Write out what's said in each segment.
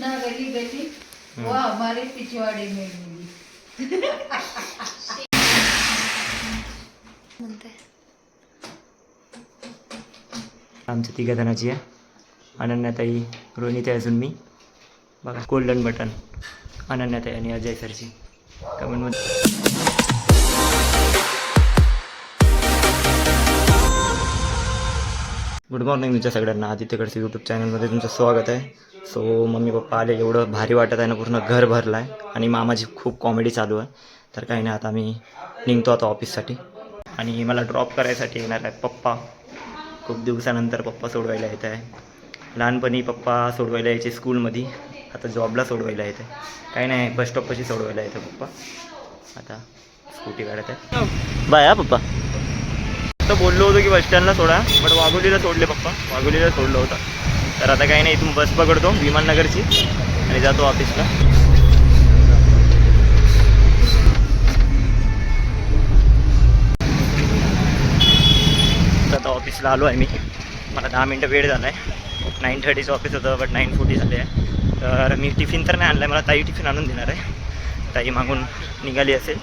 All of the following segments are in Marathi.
ना गली गली वो हमारे पिछवाड़े में मिली आमच्या तिघा जणाची आहे. अनन्याताई रोहिणीताई अजून मी. बघा गोल्डन बटन अनन्याताई आणि अजय सरची. कमेंटमध्ये गुड मॉर्निंग तुमच्या सगळ्यांना. आदित्यकडचं यूट्यूब चॅनलमध्ये तुमचं स्वागत आहे. सो मम्मी पप्पा आले एवढं भारी वाटत आहे ना पूर्ण घर भरलं आहे आणि मामाची खूप कॉमेडी चालू आहे. तर काही नाही आता मी निघतो आता ऑफिससाठी आणि मला ड्रॉप करायसाठी येणार आहे पप्पा. खूप दिवसानंतर पप्पा सोडवायला येत आहे. लहानपणी पप्पा सोडवायला यायचे स्कूलमध्ये आता जॉबला सोडवायला येते काही नाही बस स्टॉपपाशी सोडवायला येतं पप्पा. आता स्कूटी काढत आहे. बाय हा पप्पा. तर बोललो होतो की बस स्टँडला सोडा बट वाघोलीला सोडले पप्पा. वाघोलीला सोडलं होतं. तर आता काही नाही इथून बस पकडतो विमाननगरची आणि जातो ऑफिसला. तर आता ऑफिसला आलो आहे मी. मला दहा मिनटं वेळ झाला आहे नाईन थर्टीचं ऑफिस होतं बट नाईन फोर्टी झाले आहे. तर मी टिफिन तर नाही आणला आहे मला ताई टिफिन आणून देणार आहे. ताई मागून निघाली असेल.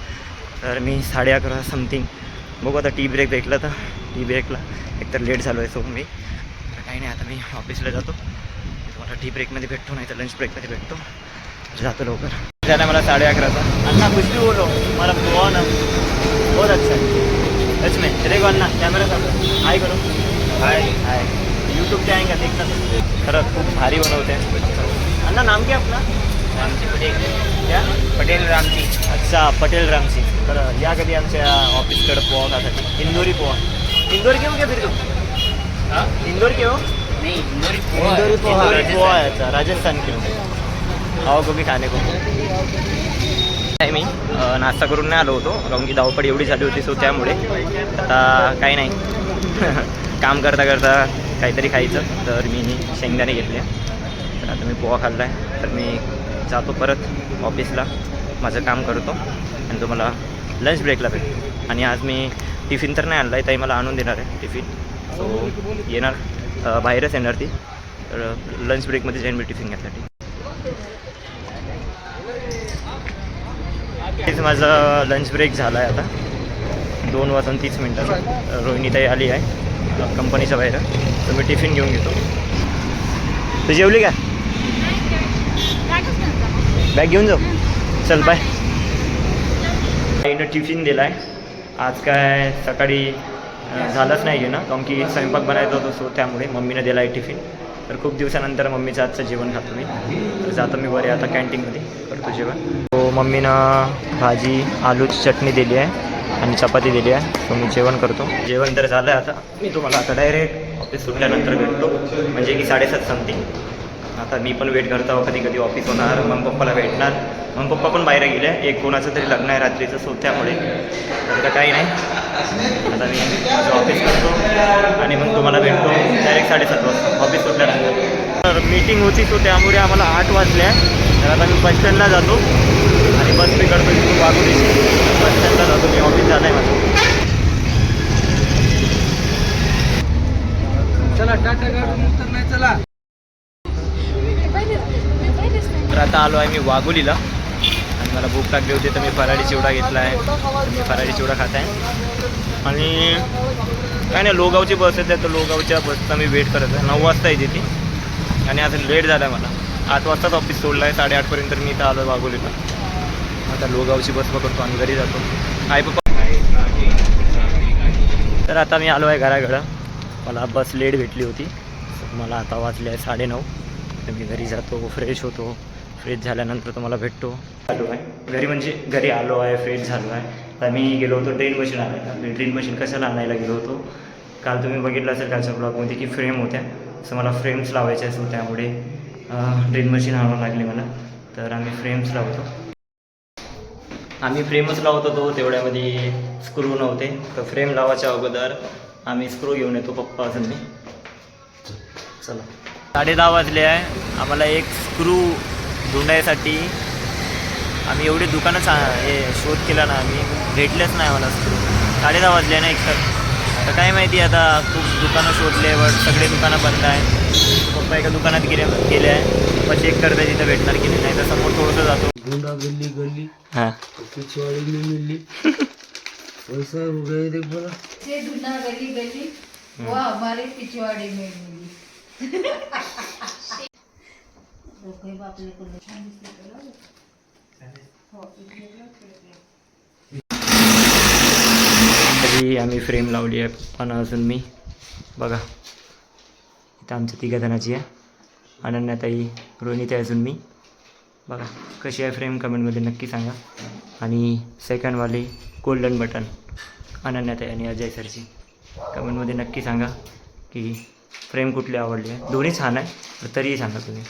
तर मी साडे अकरा समथिंग बघू आता टी ब्रेक भेटला तर. टी ब्रेकला एकतर लेट झालो आहे सो मी. काही नाही आता मी ऑफिसला जातो तुम्हाला टी ब्रेकमध्ये भेटतो नाही तर लंच ब्रेकमध्ये भेटतो जातो लवकर झाला मला साडे अकराचा अन्ना कुछ भी बोलो मला पोहा ना बहुत अच्छा है। सच में को अन्ना कॅमेरा चालू हाय करो। हाय हाय यूट्यूब पे आएँगे देखना तो खरं खूप भारी बनवते अन्ना नाम क्या अपना? रामजी पटेल। क्या? पटेल रामजी। अच्छा पटेल रामजी। तर या कधी आमच्या ऑफिसकडे पोहा खासाठी इंदोरी पोहा इंदोर क्यों क्या फिर इंदोर क्यों? नहीं इंदौरी पोहा इंदोरी पोहा है। अच्छा राजस्थान क्यों? आओ कभी खाने को। नाही मी नाश्ता करून नाही आलो होतो कारण की धावपळ एवढी झाली होती सो त्यामुळे आता काही नाही. काम करता करता काहीतरी खायचं तर मी शेंगदाणे घेतले. तर आता मी पोहा खाल्ला आहे तर मी जातो परत ऑफिसला. माझं काम करतो. आणि तुम्हाला लंच ब्रेकला भेटतो. आणि आज मी टिफिन तर नाही आणला आहे ताई मला आणून देणार आहे टिफिन. सो येणार बाहेरच येणार ती. तर लंच ब्रेकमध्ये जाईन मी टिफिन घेण्यासाठी तेच माझा लंच ब्रेक झाला आहे आता. दोन वाजून तीस मिनटाचा रोहिणीताई आली आहे कंपनीच्या बाहेर. तर मी टिफिन घेऊन घेतो. तू जेवली का? बॅग घेऊन जाऊ? चल बाय आईनं टिफिन दिला आहे आज काय सकाळी झालंच नाही आहे ना काऊन की स्वयंपाक बनायचा होतो सो त्यामुळे मम्मीनं दिला आहे टिफिन तर खूप दिवसानंतर मम्मीचं आजचं जेवण खातो मी. तर जातो मी बरे आता कॅन्टीनमध्ये करतो जेवण. तो मम्मीनं भाजी आलूची चटणी दिली आहे आणि चपाती दिली आहे. तो मी जेवण करतो. जेवण तर झालं आहे आता. मी तुम्हाला आता डायरेक्ट ऑफिस सुटल्यानंतर भेटतो म्हणजे की साडेसात समथिंग आता मी पण वेट करतो कधी कधी ऑफिस होणार मग पप्पाला भेटणार. मग पप्पा पण बाहेर गेले. एक कोणाचं तरी लग्न आहे रात्रीचं सो त्यामुळे तर का काही नाही. आता मी माझं ऑफिस करतो आणि मग तुम्हाला भेटतो डायरेक्ट साडेसात वाजता. ऑफिस सुटल्यानंतर. तर मीटिंग होती सो त्यामुळे आम्हाला आठ वाजल्या तर आता मी बस स्टँडला जातो आणि बस मी करतो इथून वाघोलीची बस स्टँडला जातो. मी ऑफिस झालं आहे माझं. चला टाटा गाडून तर नाही चला तर आता आलो आहे मी वाघोलीला. आणि मला भूक लागली होती तर मी फराळी चिवडा घेतला आहे. तर मी फराळी चिवडा खात आहे. आणि काय नाही लोगावची बस येते तर लोगावच्या बसचा मी वेट करत आहे. नऊ वाजता येते ती. आणि आता लेट झाला आहे मला. आठ वाजताच ऑफिस सोडलं आहे साडेआठपर्यंत मी इथं आलो आहे वाघोलीला. आता लोगावची बस पकडतो आणि घरी जातो. आई पप्पा. तर आता मी आलो आहे घराघरा. मला बस लेट भेटली होती. मला आता वाजले आहे साडेनऊ तर मी घरी जातो फ्रेश होतो. फ्रेश झाल्यानंतर तुम्हाला भेटतो. आलो आहे. घरी म्हणजे घरी आलो आहे फ्रेश झालो आहे. आता मी गेलो होतो ड्रिल मशीन आणायला. म्हणजे मी ड्रिल मशीन कशाला आणायला गेलो होतो? काल तुम्ही बघितलं असेल कालच्या ब्लॉगमध्ये की फ्रेम होत्या. सो मला फ्रेम्स लावायच्या असो त्यामुळे ड्रिल मशीन आणावं लागली मला. तर आम्ही फ्रेम्स लावतो. आम्ही फ्रेमच लावत होतो तेवढ्यामध्ये स्क्रू नव्हते. तर फ्रेम लावायच्या अगोदर आम्ही स्क्रू घेऊन येतो पप्पा अजून मी. चला. साडे दहा वाजले आहे. आम्हाला एक स्क्रू ढूंढायसाठी आम्ही एवढी दुकानं चा हे शोध केला ना आम्ही भेटलेच नाही आम्हाला स्क्रू साडे दहा वाजले ना एक तर तर काय माहिती आता खूप दुकानं शोधले बट सगळे दुकानं बंद आहे. पप्पा एका दुकानात गेले गेले आहे. पप्पा चेक करते तिथं भेटणार की नाही तर समोर थोडंसं जातो. गुंडा गली गली हां. पिछवाड़ी में मिली पैसा हो गए देख बोला? से धुना गली गली वो हमारे पिछवाड़े में मिली दोघे छान हो, इकडे आम्ही फ्रेम लावली आहे पण अजून मी बघा. इथं आमच्या तिघा जणाची आहे. अनन्याताई रोहिणीताई अजून मी. बघा कशी आहे फ्रेम कमेंटमध्ये नक्की सांगा. आणि सेकंडवाली गोल्डन बटन अनन्याताई आणि अजय सरची. कमेंटमध्ये नक्की सांगा की फ्रेम कुठली आवडली आहे. दोन्ही छान आहे तरीही सांगा तुम्ही.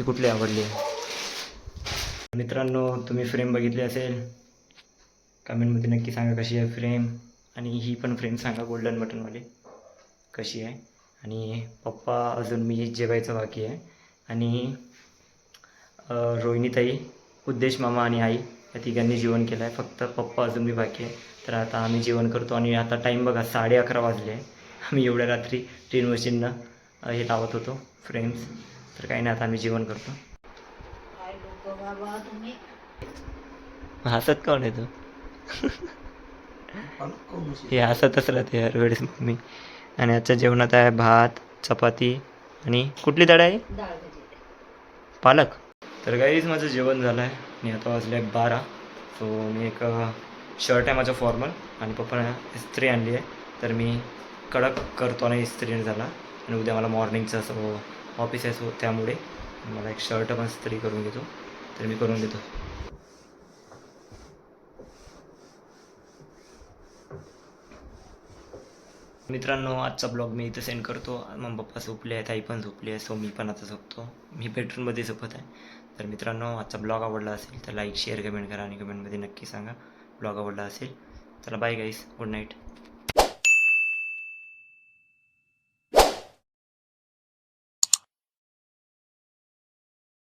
ती कुठली आवडली? आहे मित्रांनो तुम्ही फ्रेम बघितली असेल. कमेंटमध्ये नक्की सांगा कशी आहे फ्रेम आणि ही पण फ्रेम सांगा गोल्डन बटनवाली कशी आहे? आणि पप्पा अजून मी जेवायचं बाकी आहे. आणि रोहिणीताई उद्देश मामा आणि आई या तिघांनी जेवण केलं आहे फक्त पप्पा अजून मी बाकी आहे. तर आता आम्ही जेवण करतो आणि आता टाईम बघा साडे अकरा वाजले. आहे आम्ही एवढ्या रात्री ट्रेन मशीननं हे लावत होतो फ्रेम्स तर काही नाही आता आम्ही जेवण करतो. काय लोक बाबा तुम्ही? हसत कोण आहे तू? हे हसतच राहते हर वेळेस मी आणि आजच्या जेवणात आहे भात चपाती आणि कुठली डाळ आहे? डाळ भाजी. पालक. तर काहीच माझं जेवण झालं आहे आणि आता वाजले आहे बारा. सो मी एक शर्ट आहे माझं फॉर्मल आणि पप्पाने इस्त्री आणली आहे. तर मी कडक करतो आणि इस्त्री झाला. आणि उद्या मला मॉर्निंगचं असं ऑफिस आहे सो त्यामुळे मला एक शर्ट पण तरी करून घेतो तर मी करून देतो. मित्रांनो आजचा ब्लॉग मी इथं सेंड करतो. मग पप्पा झोपले आहेत आई पण झोपली आहे सो मी पण आता झोपतो. मी बेडरूममध्ये झोपत आहे. तर मित्रांनो आजचा ब्लॉग आवडला असेल तर लाईक शेअर कमेंट करा आणि कमेंटमध्ये नक्की सांगा. ब्लॉग आवडला असेल चला बाय गाईस गुड नाईट